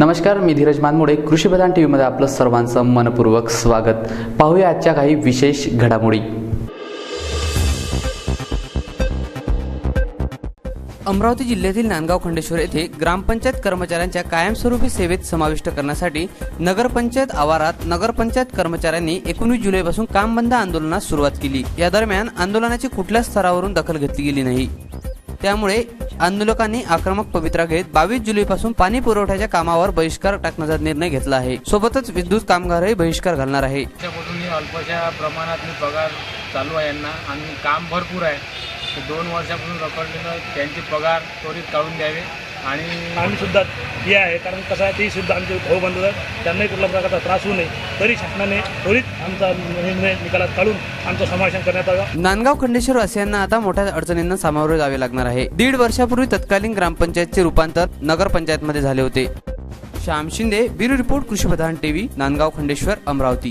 नमस्कार मी धीरज मानमोडे कृषीप्रधान टी व्हीमध्ये आपलं सर्वांचं मनपूर्वक स्वागत. पाहूया आजच्या काही विशेष घडामोडी. अमरावती जिल्ह्यातील नांदगाव खंडेश्वर येथे ग्रामपंचायत कर्मचाऱ्यांच्या कायमस्वरूपी सेवेत समाविष्ट करण्यासाठी नगरपंचायत आवारात नगरपंचायत कर्मचाऱ्यांनी एकोणीस जुलैपासून काम बंद आंदोलनास सुरुवात केली. या दरम्यान आंदोलनाची कुठल्याच स्तरावरून दखल घेतली गेली नाही. त्यामुळे आंदोलकांनी आक्रमक पवित्रा घेत बावीस जुलैपासून पाणी पुरवठ्याच्या कामावर बहिष्कार टाकण्याचा निर्णय घेतला आहे. सोबतच विद्युत कामगारही बहिष्कार घालणार आहे. अल्पशा प्रमाणात मी पगार चालू आहे यांना आणि काम भरपूर आहे. दोन वर्षापासून रखडलेलं त्यांचे पगार त्वरित काढून द्यावे. आणि आम्ही सुद्धा हे आहे कारण कसं आहे ते सुद्धा आमचे भाऊ बंधू आहेत. त्यांनाही कुठल्या प्रकारचा त्रास होऊ नये. तरी शासनाने त्वरित आमचा निर्णय निकालात काढून आमचं समावेशन करण्यात यावं. नांदगाव खंडेश्वर वासियांना आता मोठ्या अडचणींना सामोरे जावे लागणार आहे. दीड वर्षापूर्वी तत्कालीन ग्रामपंचायतचे रूपांतर नगरपंचायतमध्ये झाले होते. Shyam Shinde bureau report Krishi Pradhan TV Nandgaon Khandeshwar Amravati.